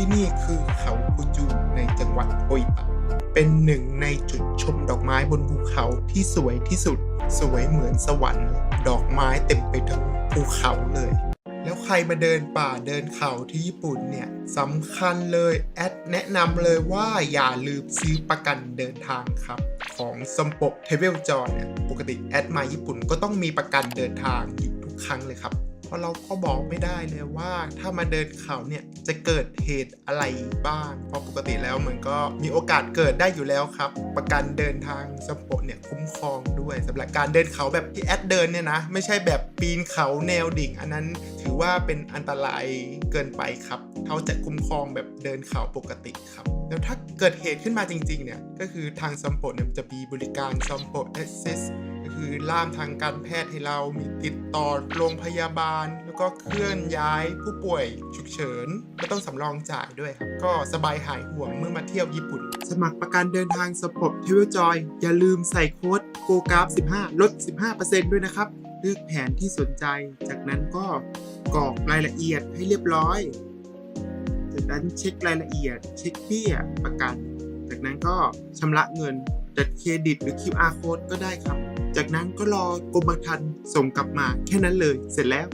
ที่นี่คือเขาคูจูในจังหวัดโออิตะเป็นหนึ่งในจุดชมดอกไม้บนภูเขาที่สวยที่สุด สวยเหมือนสวรรค์ ดอกไม้เต็มไปทั้งภูเขาเลย แล้วใครมาเดินป่าเดินเขาที่ญี่ปุ่นเนี่ยสำคัญเลยแอดแนะนำเลยว่าอย่าลืมซื้อประกันเดินทางครับ ของสมปกเทเวลจอเนี่ยปกติแอดมาญี่ปุ่นก็ต้องมีประกันเดินทางอยู่ทุกครั้งเลยครับ เพราะเราก็บอกไม่ได้เลยว่าถ้ามาเดินเขาเนี่ยจะเกิดเหตุอะไรบ้าง เพราะปกติแล้วมันก็มีโอกาสเกิดได้อยู่แล้วครับ ประกันเดินทางสมปกเนี่ยคุ้มครองด้วยสำหรับการเดินเขาแบบที่แอดเดินเนี่ยนะ ไม่ใช่แบบปีนเขาแนวดิ่ง อันนั้นถือว่าเป็นอันตรายเกินไปครับเขาจะคุ้มครองแบบเดินเขาปกติครับแล้วถ้าเกิดเหตุขึ้นมาจริงๆเนี่ยก็คือทางซัมโปเนี่ยจะมีบริการซัมโปเอสซิสก็คือล่ามทางการแพทย์ให้เรามีติดต่อโรงพยาบาลแล้วก็เคลื่อนย้ายผู้ป่วยฉุกเฉินก็ต้องสำรองจ่ายด้วยครับ ก็สบายหายห่วงเมื่อมาเที่ยวญี่ปุ่น สมัครประกันเดินทางสปอร์ตเทเวลจอยอย่าลืมใส่โค้ดโกกราฟ15 ลด 15%ด้วยนะครับ เลือกแผนที่สนใจ จากนั้นก็กรอกรายละเอียดให้เรียบร้อย จากนั้นเช็ครายละเอียด เช็คเบี้ยประกัน จากนั้นก็ชำระเงินจัดเครดิตหรือ QR code ก็ได้ครับ จากนั้นก็รอกรมธรรม์ส่งกลับมาแค่นั้นเลย เสร็จแล้ว